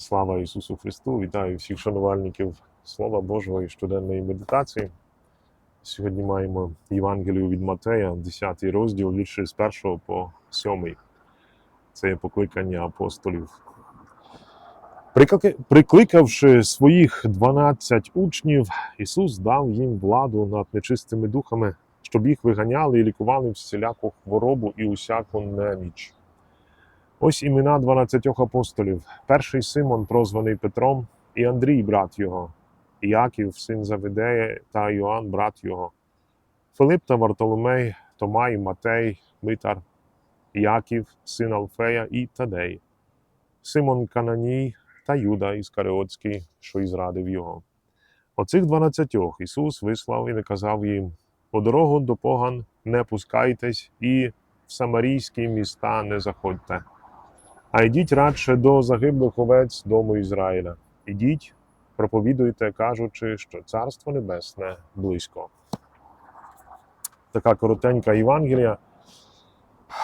Слава Ісусу Христу! Вітаю всіх шанувальників Слова Божого і щоденної медитації. Сьогодні маємо Євангелію від Матея, 10 розділ, вірші з 1 по 7. Це є покликання апостолів. Прикликавши своїх 12 учнів, Ісус дав їм владу над нечистими духами, щоб їх виганяли і лікували всіляку хворобу і усяку неміч. Ось імена 12 апостолів. Перший Симон, прозваний Петром, і Андрій, брат його, і Яків, син Завидея, та Йоанн, брат його, Филип та Вартоломей, Тома і Матей, Митар, Яків, син Алфея і Тадей, Симон Кананій та Юда Іскариотський, що і зрадив його. Оцих дванадцятьох Ісус вислав і наказав їм: по дорогу до поган не пускайтесь і в самарійські міста не заходьте. А йдіть радше до загиблих овець дому Ізраїля. Ідіть, проповідуйте, кажучи, що Царство Небесне близько. Така коротенька Євангелія.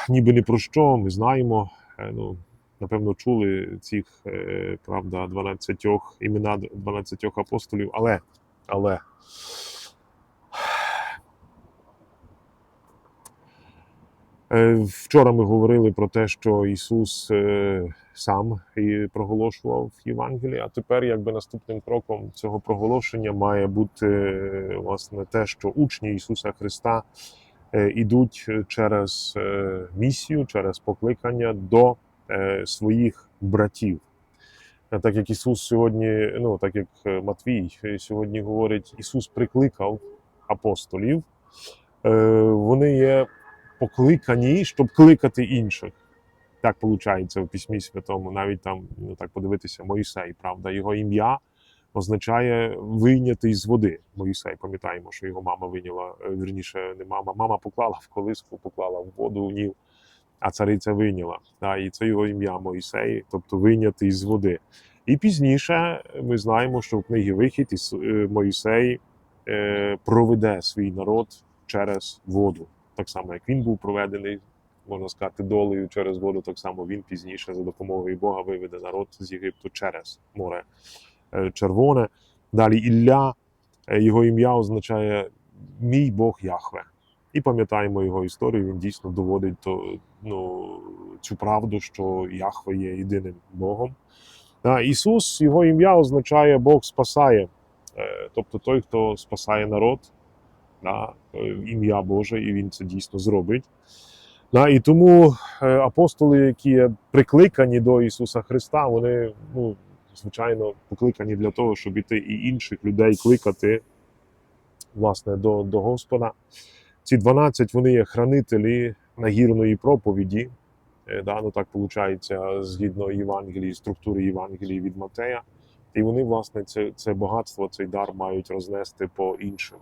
Ніби не про що, ми знаємо. е, Ну, напевно, чули цих, е, правда, 12 імена 12 апостолів, але, але Вчора ми говорили про те, що Ісус е, сам і проголошував Євангеліє, а тепер, якби наступним кроком цього проголошення має бути е, власне те, що учні Ісуса Христа е, ідуть через е, місію, через покликання до е, своїх братів. Е, Так як Ісус сьогодні, ну так як е, Матвій е, сьогодні говорить, Ісус прикликав апостолів, е, вони є покликані, щоб кликати інших. Так виходить в письмі святому. Навіть там, ну так подивитися, Моїсей, правда, його ім'я означає вийнятий з води. Моїсей, пам'ятаємо, що його мама виняла, е, вірніше, не мама. Мама поклала в колиску, поклала в воду у ніл, а цариця вийняла. Да, і це його ім'я Моїсей, тобто вийнятий з води. І пізніше ми знаємо, що в книгі Вихід е, Моїсей е, проведе свій народ через воду так само як він був проведений, можна сказати, долею через воду, так само він пізніше за допомогою Бога виведе народ з Єгипту через море е, Червоне. Далі Ілля, е, його ім'я означає мій Бог Яхве. І пам'ятаємо його історію. Він дійсно доводить то, ну, цю правду, що Яхве є єдиним Богом. Ісус, його ім'я означає Бог спасає, Е, тобто той, хто спасає народ да, е, ім'я Боже, і він це дійсно зробить. Да, і тому е, апостоли, які прикликані до Ісуса Христа, вони, ну, звичайно, покликані для того, щоб іти і інших людей кликати власне, до, до Господа. Ці 12 вони є хранителі нагірної проповіді. Е, Да, ну так виходить, згідно Євангелії, структури Євангелії від Матея. І вони, власне, це, це багатство, цей дар мають рознести по іншим.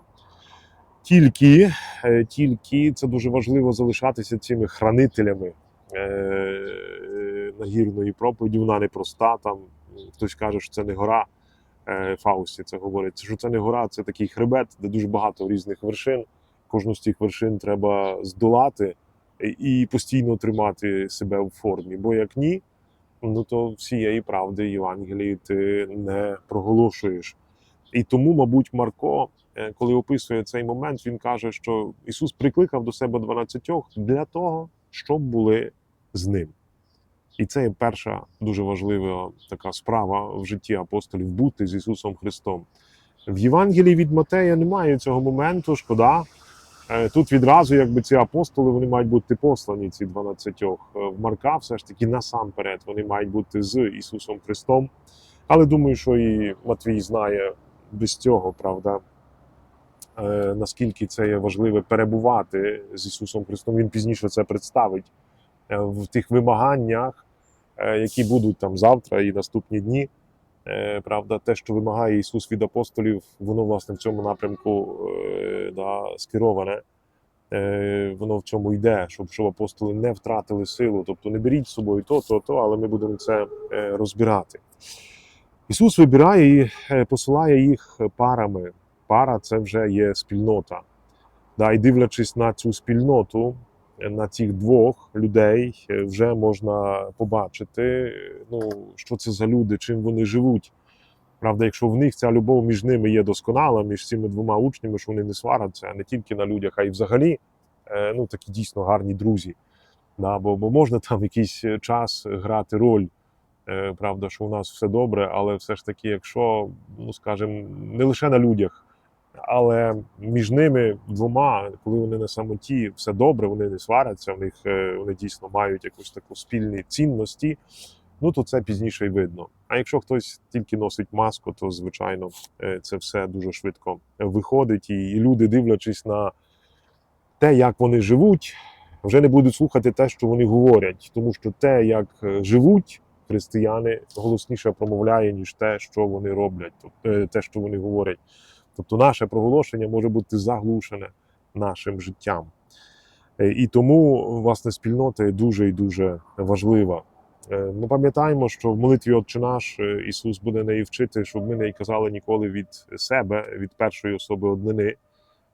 Тільки, е, тільки це дуже важливо залишатися цими хранителями е, нагірної проповіді. Вона непроста. Там хтось каже, що це не гора е, Фаусті. Це говорить, що це не гора, це такий хребет, де дуже багато різних вершин. Кожну з цих вершин треба здолати і постійно тримати себе в формі. Бо як ні, ну то всієї правди Євангелії ти не проголошуєш. І тому, мабуть, Марко, е, коли описує цей момент, він каже, що Ісус прикликав до себе 12 для того, щоб були з ним. І це є перша дуже важлива така справа в житті апостолів бути з Ісусом Христом. В Євангелії від Матея немає цього моменту, шкода. Е, Тут відразу, якби ці апостоли, вони мають бути послані, ці 12. Е, В Марка все ж таки насамперед вони мають бути з Ісусом Христом. Але думаю, що і Матвій знає без цього, правда, е, наскільки це є важливе перебувати з Ісусом Христом. Він пізніше це представить е, в тих вимаганнях, е, які будуть там завтра і наступні дні. Е, Правда, те, що вимагає Ісус від апостолів, воно власне в цьому напрямку е, да, скероване. Е, Воно в цьому йде, щоб, щоб апостоли не втратили силу. Тобто не беріть з собою то, то, то, але ми будемо це е, розбирати. Ісус вибирає і е, посилає їх парами. Пара це вже є спільнота. Да, і дивлячись на цю спільноту, на цих двох людей е, вже можна побачити, е, ну, що це за люди, чим вони живуть. Правда, якщо в них ця любов між ними є досконала, між цими двома учнями, що вони не сваряться, а не тільки на людях, а й взагалі е, ну, такі дійсно гарні друзі. Да, бо, бо можна там якийсь час грати роль, е, правда, що у нас все добре, але все ж таки, якщо, ну скажімо, не лише на людях, але між ними двома, коли вони на самоті, все добре, вони не сваряться, в них е, вони дійсно мають якусь таку спільні цінності. Ну то це пізніше й видно. А якщо хтось тільки носить маску, то звичайно е, це все дуже швидко виходить, і люди, дивлячись на те, як вони живуть, вже не будуть слухати те, що вони говорять, тому що те, як е, живуть християни, голосніше промовляє, ніж те, що вони роблять, те, що вони говорять. Тобто, наше проголошення може бути заглушене нашим життям. Е, І тому власне спільнота є дуже і дуже важлива. Е, Ми пам'ятаємо, що в молитві Отче наш е, Ісус буде неї вчити, щоб ми не казали ніколи від себе, від першої особи однини,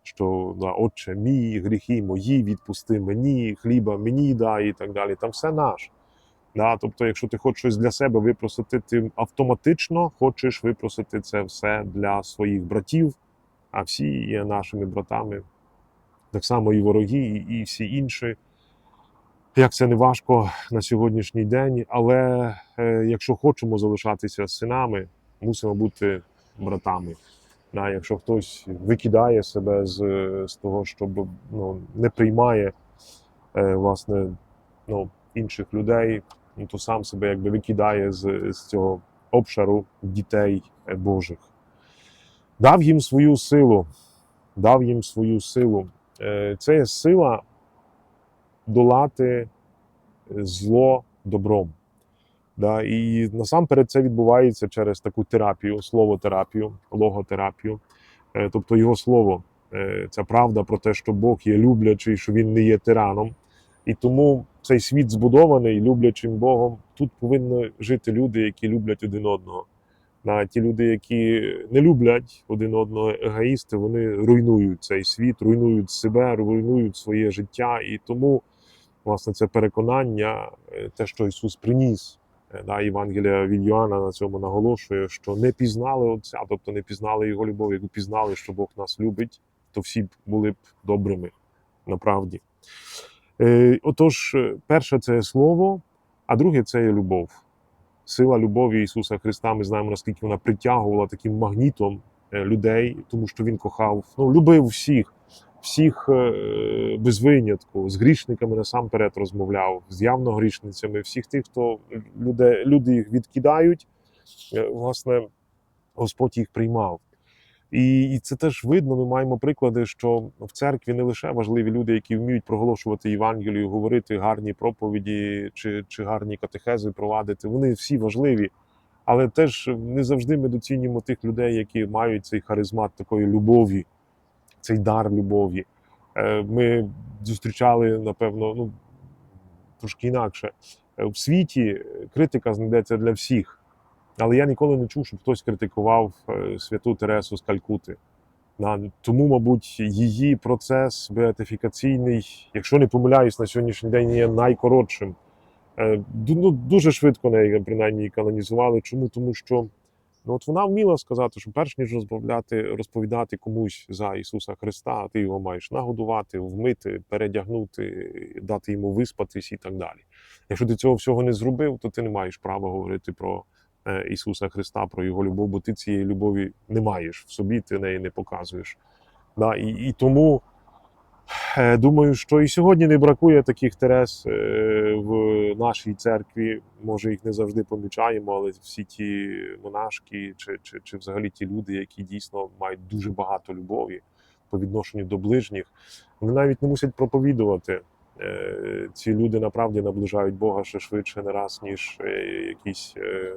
що да, Отче мій, гріхи мої, відпусти мені, хліба мені дай і так далі. Там все наш. Да, тобто, якщо ти хочеш щось для себе випросити, ти автоматично хочеш випросити це все для своїх братів, а всі є нашими братами, так само і вороги, і, всі інші. Як це не важко на сьогоднішній день, але е, якщо хочемо залишатися синами, мусимо бути братами. Да, якщо хтось викидає себе з, з того, щоб ну, не приймає е, власне ну, інших людей, ну, то сам себе якби викидає з, з цього обшару дітей Божих. Дав їм свою силу, дав їм свою силу. Е, Це є сила долати зло добром. Да? І насамперед це відбувається через таку терапію, словотерапію, логотерапію. Е, Тобто його слово, е, ця правда про те, що Бог є люблячий, що він не є тираном. І тому цей світ збудований люблячим Богом. Тут повинні жити люди, які люблять один одного. На ті люди, які не люблять один одного егоїсти, вони руйнують цей світ, руйнують себе, руйнують своє життя. І тому, власне, це переконання, е, те, що Ісус приніс. Е, Да, Євангелія від Йоанна на цьому наголошує, що не пізнали Отця, тобто не пізнали Його любов, якби пізнали, що Бог нас любить, то всі б були б добрими направді. Е, Отож, е, перше це слово, а друге це є любов. Сила любові Ісуса Христа. Ми знаємо, наскільки вона притягувала таким магнітом е, людей, тому що Він кохав, ну, любив всіх, всіх без винятку, з грішниками насамперед розмовляв, з явно грішницями, всіх тих, хто люди, люди їх відкидають, власне, Господь їх приймав. І, і це теж видно. Ми маємо приклади, що в церкві не лише важливі люди, які вміють проголошувати Євангелію, говорити гарні проповіді чи, чи гарні катехези провадити. Вони всі важливі, але теж не завжди ми доцінюємо тих людей, які мають цей харизмат такої любові, цей дар любові. Е, Ми зустрічали, напевно, ну трошки інакше. Е, В світі критика знайдеться для всіх. Але я ніколи не чув, щоб хтось критикував е, святу Тересу з Калькути. Тому, мабуть, її процес беатифікаційний, якщо не помиляюсь, на сьогоднішній день є найкоротшим. Е, Ну, дуже швидко неї принаймні канонізували. Чому? Тому що ну, от вона вміла сказати, що перш ніж розповідати, розповідати комусь за Ісуса Христа, ти його маєш нагодувати, вмити, передягнути, дати йому виспатись і так далі. Якщо ти цього всього не зробив, то ти не маєш права говорити про Ісуса Христа, про Його любов, бо ти цієї любові не маєш в собі, ти неї не показуєш. Да, і, і тому е, думаю, що і сьогодні не бракує таких терес е, в нашій церкві. Може, їх не завжди помічаємо, але всі ті монашки чи, чи, чи взагалі ті люди, які дійсно мають дуже багато любові по відношенню до ближніх, вони навіть не мусять проповідувати. Е, Ці люди направді наближають Бога ще швидше не раз, ніж е, якісь е,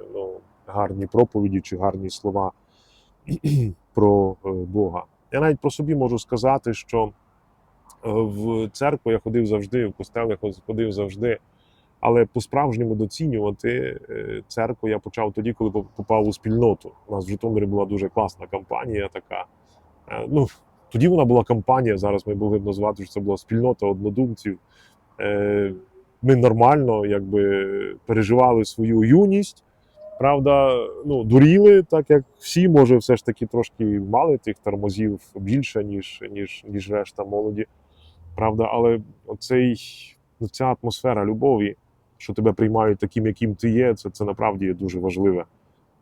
гарні проповіді чи гарні слова про е, Бога. Я навіть про собі можу сказати, що е, в церкву я ходив завжди, в костел я ходив завжди. Але по-справжньому доцінювати е, церкву я почав тоді, коли попав у спільноту. У нас в Житомирі була дуже класна кампанія така. Ну, тоді вона була кампанія, зараз ми могли б назвати, що це була спільнота однодумців. Ми нормально якби, переживали свою юність. Правда, ну, дуріли, так як всі, може, все ж таки трошки мали тих тормозів більше, ніж, ніж, ніж решта молоді. Правда, але оцей, ну, ця атмосфера любові, що тебе приймають таким, яким ти є, це, це направді дуже важливе.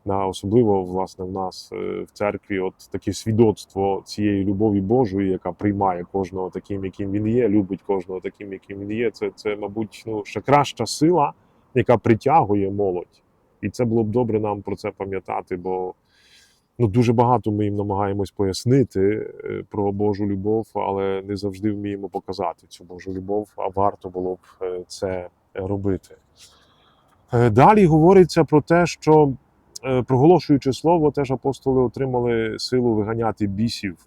На, особливо власне в нас е, в церкві, от таке свідоцтво цієї любові Божої, яка приймає кожного таким, яким він є, любить кожного таким, яким він є. Це, це мабуть, ну, ще краща сила, яка притягує молодь. І це було б добре нам про це пам'ятати, бо ну, дуже багато ми їм намагаємось пояснити е, про Божу любов, але не завжди вміємо показати цю Божу любов, а варто було б е, це робити. Е, Далі говориться про те, що проголошуючи слово, теж апостоли отримали силу виганяти бісів.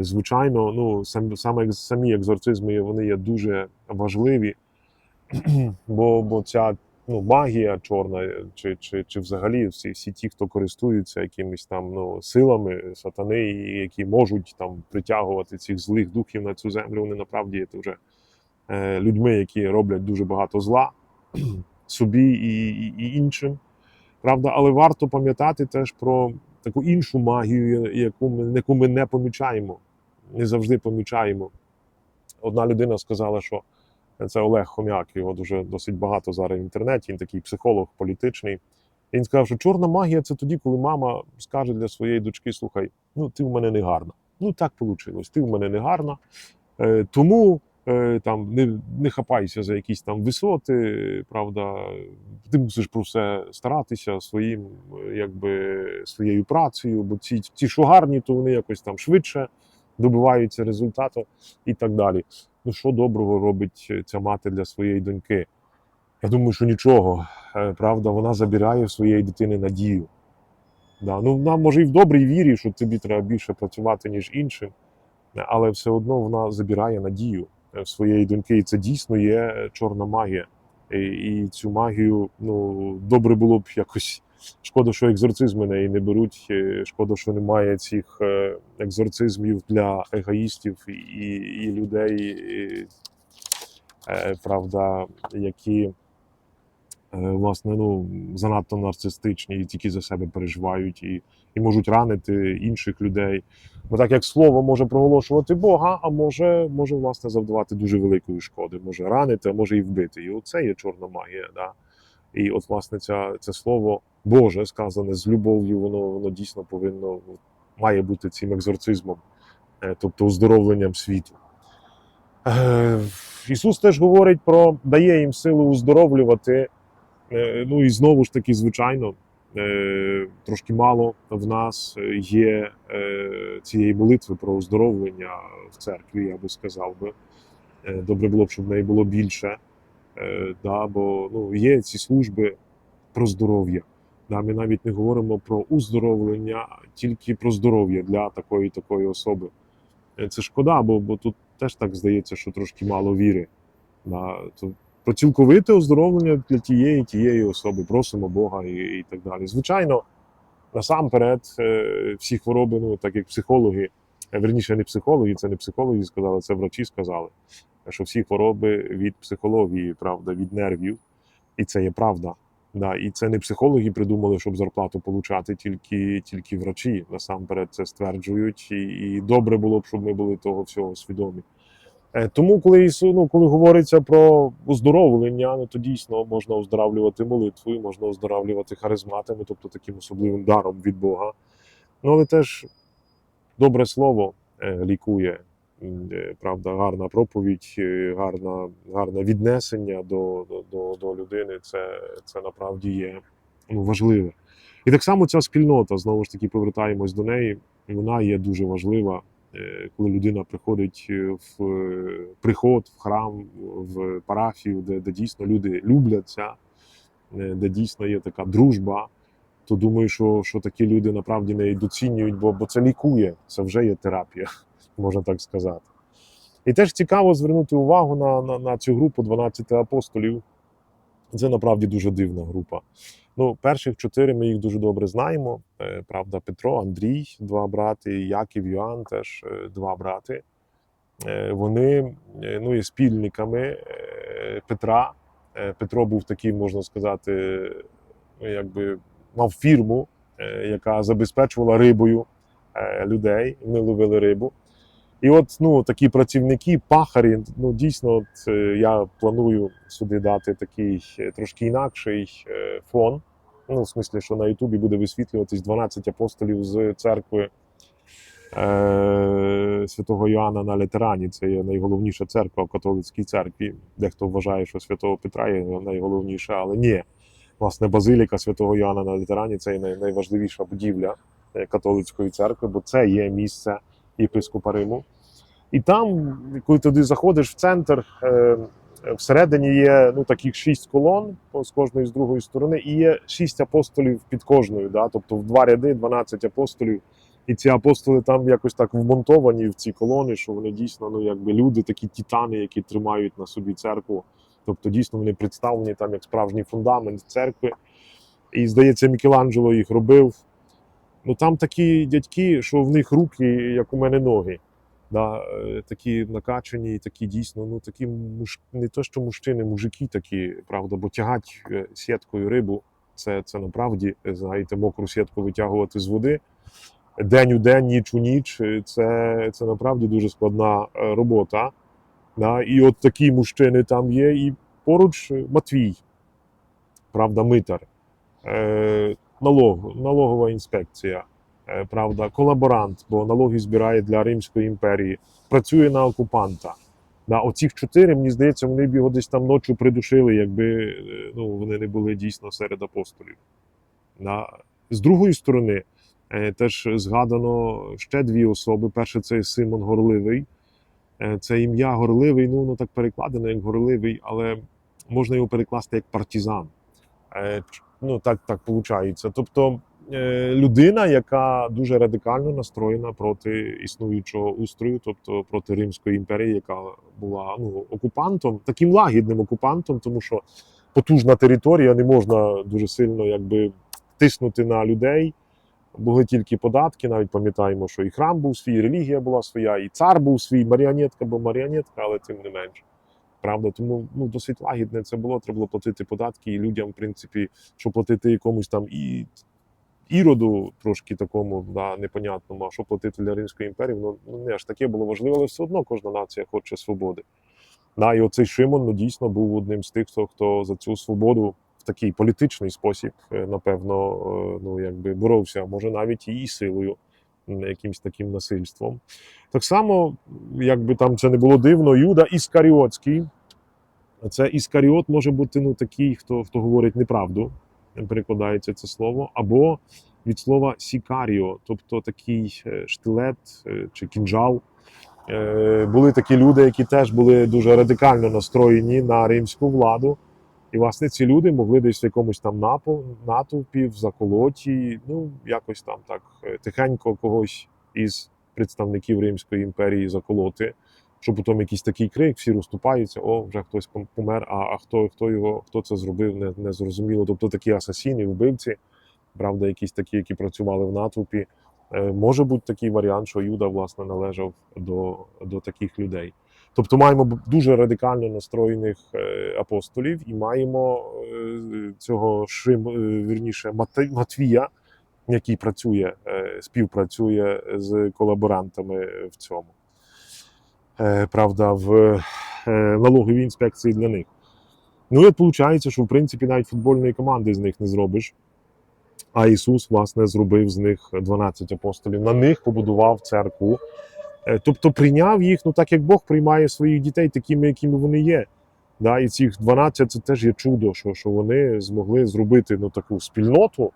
Звичайно, ну, сам, саме, самі екзорцизми вони є дуже важливі, бо, бо ця ну, магія чорна, чи, чи, чи взагалі всі, всі ті, хто користуються якимись там ну, силами сатани, які можуть там притягувати цих злих духів на цю землю, вони направді є вже е, людьми, які роблять дуже багато зла собі і, і, і іншим. Правда, але варто пам'ятати теж про таку іншу магію, яку ми, яку ми не помічаємо, не завжди помічаємо. Одна людина сказала, що це Олег Хом'як, його дуже досить багато зараз в інтернеті. Він такий психолог політичний. І він сказав, що чорна магія це тоді, коли мама скаже для своєї дочки: слухай, ну ти в мене не гарна. Ну так вийшло, ти в мене не гарна. Е, тому е, там не, не хапайся за якісь там висоти, правда, ти мусиш про все старатися своїм, якби своєю працею, бо ці, ті, що гарні, то вони якось там швидше добиваються результату і так далі. Ну, що доброго робить ця мати для своєї доньки? Я думаю, що нічого. Е, Правда, вона забирає в своєї дитини надію. Да. Ну, вона може і в добрій вірі, що тобі треба більше працювати, ніж іншим, але все одно вона забирає надію е, в своєї доньки. І це дійсно є чорна магія. І цю магію ну, добре було б якось. Шкода, що екзорцизми неї не беруть. е, Шкода, що немає цих е, екзорцизмів для егоїстів і, і людей, і, е, правда, які власне ну, занадто нарцистичні і тільки за себе переживають і, і можуть ранити інших людей. Бо так як слово може проголошувати Бога, а може, може власне завдавати дуже великої шкоди, може ранити, а може і вбити. І оце є чорна магія. Да? І от, власне, ця, це слово Боже, сказане з любов'ю, воно, воно дійсно повинно має бути цим екзорцизмом, е, тобто оздоровленням світу. Е, Ісус теж говорить про дає їм силу оздоровлювати. Е, Ну і знову ж таки, звичайно, трошки мало в нас є цієї молитви про оздоровлення в церкві, я би сказав би. Добре було б, щоб в неї було більше. Е, да, бо ну, є ці служби про здоров'я. Да, ми навіть не говоримо про уздоровлення, тільки про здоров'я для такої такої особи. Е, Це шкода, бо, бо тут теж так здається, що трошки мало віри. Да, то про цілковите оздоровлення для тієї тієї особи просимо Бога і, і так далі. Звичайно, насамперед, е, всі хвороби, ну так як психологи, верніше не психологи, це не психологи сказали, це врачі сказали що всі хвороби від психології, правда, від нервів, і це є правда. Да, і це не психологи придумали, щоб зарплату получати, тільки тільки врачі насамперед це стверджують. І, і добре було б, щоб ми були того всього свідомі. Е, Тому, коли ну, коли говориться про оздоровлення, ну то дійсно можна оздоравлювати молитвою, можна оздоравлювати харизматами, тобто таким особливим даром від Бога. Ну, але теж добре слово е, лікує. Е, Правда, гарна проповідь, е, гарна, гарне віднесення до, до, до, людини. Це, це направді є ну, важливе. І так само ця спільнота, знову ж таки, повертаємось до неї. Вона є дуже важлива, коли людина приходить в приход, в храм, в парафію, де, де дійсно люди любляться, де дійсно є така дружба. То думаю, що, що такі люди направді неї доцінюють, бо, бо це лікує, це вже є терапія можна так сказати. І теж цікаво звернути увагу на, на, на цю групу 12 апостолів. Це направді дуже дивна група. Ну, перших чотири ми їх дуже добре знаємо. Е, Правда, Петро, Андрій, два брати, Яків, Йоанн теж е, два брати. е, вони ну, є спільниками Петра. Петро був таким, можна сказати, ну, якби мав фірму, е, яка забезпечувала рибою е, людей. Вони ловили рибу. І от ну, такі працівники, пахарі, ну дійсно, от, е, я планую сюди дати такий трошки інакший фон. Ну, в смислі, що на Ютубі буде висвітлюватись 12 апостолів з церкви е, святого Йоанна на Літерані. Це є найголовніша церква в католицькій церкві. Дехто вважає, що святого Петра є найголовніша, але ні. Власне, базиліка святого Йоанна на Літерані це найважливіша будівля е, католицької церкви, бо це є місце єпископа Риму. І там, коли туди заходиш в центр, е, всередині є ну, таких шість колон з кожної з другої сторони, і є шість апостолів під кожною. Да? Тобто в два ряди 12 апостолів. І ці апостоли там якось так вмонтовані в ці колони, що вони дійсно ну, якби люди, такі титани, які тримають на собі церкву. Тобто, дійсно, вони представлені там як справжній фундамент церкви. І здається, Мікеланджело їх робив. Ну там такі дядьки, що в них руки, як у мене ноги. Да, е, такі накачані, такі дійсно, ну такі муж... не то, що мужчини, мужики такі, правда, бо тягать е, сіткою рибу, це, це направді, е, знаєте, мокру сітку витягувати з води. День у день, ніч у ніч, це, це направді дуже складна робота. Да, і от такі мужчини там є, і поруч е, Матвій, правда, митар, е, налог, налогова інспекція. Е, правда, колаборант, бо налоги збирає для Римської імперії, працює на окупанта. На оцих чотири, мені здається, вони б його десь там ночі придушили, якби е, ну, вони не були дійсно серед апостолів. На... З другої сторони, е, теж згадано ще дві особи. Перше, це Симон Горливий. Е, Це ім'я Горливий, ну воно так перекладено як Горливий, але можна його перекласти як партизан. Е, Ну, так, так виходить. Тобто е, людина, яка дуже радикально настроєна проти існуючого устрою, тобто проти Римської імперії, яка була ну, окупантом, таким лагідним окупантом, тому що потужна територія, не можна дуже сильно якби тиснути на людей. Були тільки податки, навіть пам'ятаємо, що і храм був свій, і релігія була своя, і цар був свій, маріонетка, бо маріонетка, але тим не менше. Правда, тому ну, досить лагідне це було. Треба було платити податки, і людям, в принципі, що платити якомусь там і іроду, трошки такому да, непонятному, а що платити для Римської імперії, ну не аж таке було важливо, але все одно кожна нація хоче свободи. Да, і оцей Шимон ну, дійсно був одним з тих, хто, хто за цю свободу такий політичний спосіб, е, напевно, е, ну, якби боровся, може навіть і силою, м, якимось таким насильством. Так само, якби там це не було дивно, Юда Іскаріотський. Це Іскаріот може бути ну, такий, хто, хто говорить неправду, перекладається це слово, або від слова сікаріо, тобто такий е, штилет чи кінжал. Були такі люди, які теж були дуже радикально настроєні на римську владу. І, власне, ці люди могли десь в якомусь там натовпі, в заколоті, ну, якось там так е, тихенько когось із представників Римської імперії заколоти, щоб потім якийсь такий крик, всі розступаються, о, вже хтось пом- помер, а, а хто, хто його, хто це зробив, не, не зрозуміло. Тобто такі асасіни, вбивці, правда, якісь такі, які працювали в натовпі. Е, Може бути такий варіант, що Юда власне належав до, до таких людей. Тобто маємо дуже радикально настроєних е, апостолів і маємо е, цього Шим, е, вірніше, Матвія, який працює, співпрацює з колаборантами в цьому. Правда, в налоговій інспекції для них. Ну і от виходить, що в принципі навіть футбольної команди з них не зробиш. А Ісус, власне, зробив з них 12 апостолів. На них побудував церкву. Е, Тобто прийняв їх, ну так як Бог приймає своїх дітей такими, якими вони є. Да, і цих 12 це теж є чудо, що, що вони змогли зробити ну, таку спільноту,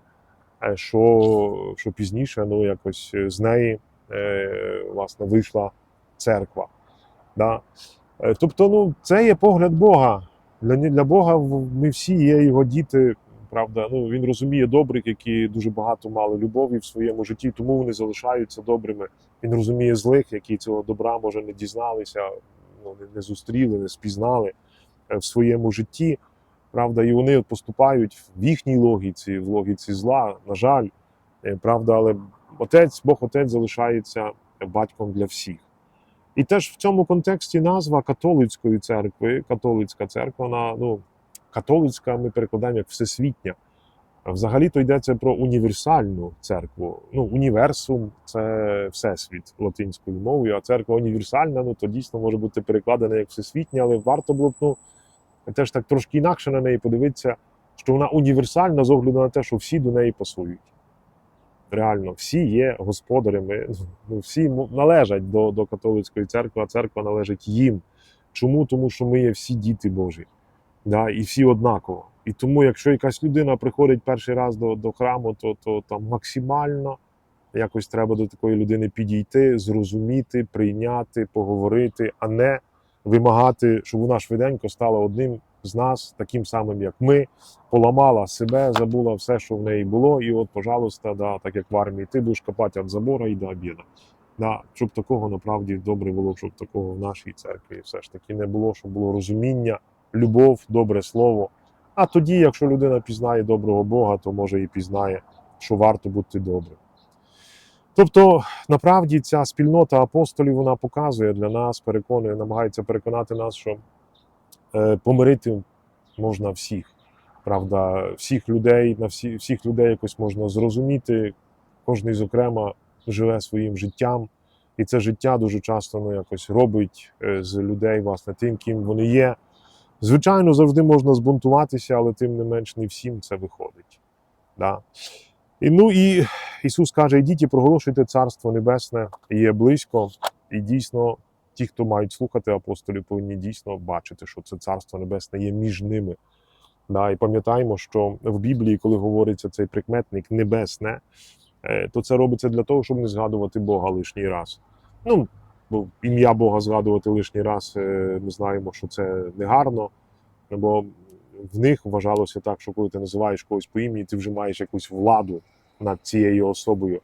е, що, що пізніше ну, якось з неї е, власне, вийшла церква. Да. Е, Тобто, ну, це є погляд Бога. Для, для Бога ми всі є його діти. Правда, ну він розуміє добрих, які дуже багато мали любові в своєму житті, тому вони залишаються добрими. Він розуміє злих, які цього добра може не дізналися, ну не, зустріли, не спізнали е, в своєму житті. Правда, і вони поступають в їхній логіці, в логіці зла, на жаль. Е, Правда, але отець, Бог Отець залишається батьком для всіх. І теж в цьому контексті назва католицької церкви, католицька церква, вона ну, католицька ми перекладаємо як всесвітня. А Взагалі-то йдеться про універсальну церкву. Ну, універсум це всесвіт латинською мовою, а церква універсальна, ну то дійсно може бути перекладена як всесвітня, але варто було б ну, теж так трошки інакше на неї подивитися, що вона універсальна з огляду на те, що всі до неї пасують. Реально, всі є господарями, ну, всі належать до, до католицької церкви, а церква належить їм. Чому? Тому що ми є всі діти Божі. Да, і всі однаково. І тому, якщо якась людина приходить перший раз до, до храму, то, то там максимально якось треба до такої людини підійти, зрозуміти, прийняти, поговорити, а не вимагати, щоб вона швиденько стала одним з нас, таким самим, як ми, поламала себе, забула все, що в неї було, і от, пожалуйста, да, так як в армії, ти будеш копати від забора і до обіду. Да, щоб такого насправді добре було, щоб такого в нашій церкві все ж таки не було, щоб було розуміння, любов, добре слово. А тоді, якщо людина пізнає доброго Бога, то може і пізнає, що варто бути добрим. Тобто, направді, ця спільнота апостолів вона показує для нас, переконує, намагається переконати нас, що е, помирити можна всіх. Правда, всіх людей, на всі, всіх людей якось можна зрозуміти. Кожний, зокрема, живе своїм життям, і це життя дуже часто ну, якось робить е, з людей, власне, тим, ким вони є. Звичайно, завжди можна збунтуватися, але тим не менш не всім це виходить. Да? І, ну і Ісус каже: ідіть і проголошуйте Царство Небесне, є близько, і дійсно ті, хто мають слухати апостолів, повинні дійсно бачити, що це Царство Небесне є між ними. Да, і пам'ятаємо, що в Біблії, коли говориться цей прикметник небесне, е, то це робиться для того, щоб не згадувати Бога лишній раз. Ну, бо ім'я Бога згадувати лишній раз, е, ми знаємо, що це негарно, бо в них вважалося так, що коли ти називаєш когось по імені, ти вже маєш якусь владу над цією особою.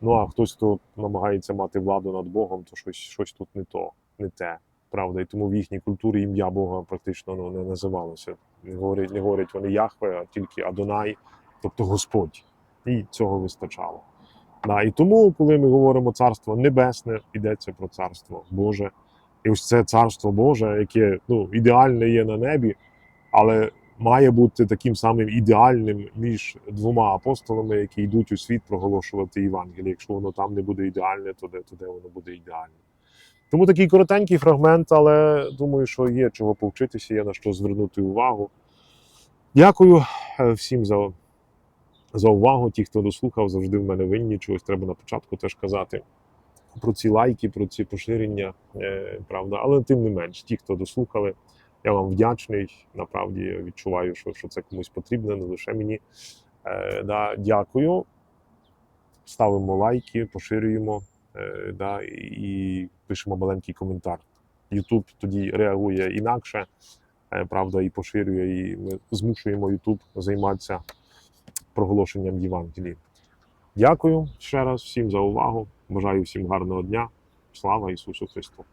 Ну а хтось, хто намагається мати владу над Богом, то щось, щось тут не то, не те. Правда, і тому в їхній культурі ім'я Бога практично ну, не називалося. Не говорять, не говорять вони Яхве, а тільки Адонай, тобто Господь. І цього вистачало. Да, і тому, коли ми говоримо царство небесне, йдеться про царство Боже. І ось це царство Боже, яке ну, ідеальне є на небі, але має бути таким самим ідеальним між двома апостолами, які йдуть у світ проголошувати Євангеліє. Якщо воно там не буде ідеальне, то де, то де воно буде ідеальне. Тому такий коротенький фрагмент, але думаю, що є чого повчитися, є на що звернути увагу. Дякую е, всім за, за увагу. Ті, хто дослухав, завжди в мене винні. Чогось треба на початку теж казати про ці лайки, про ці поширення, е, правда. Але тим не менш, ті, хто дослухали, я вам вдячний. Направді відчуваю, що, що це комусь потрібно, не лише мені. Е, да, дякую. Ставимо лайки, поширюємо е, да, і, і пишемо маленький коментар. Ютуб тоді реагує інакше, е, правда, і поширює, і ми змушуємо Ютуб займатися проголошенням Євангелії. Дякую ще раз всім за увагу. Бажаю всім гарного дня. Слава Ісусу Христу!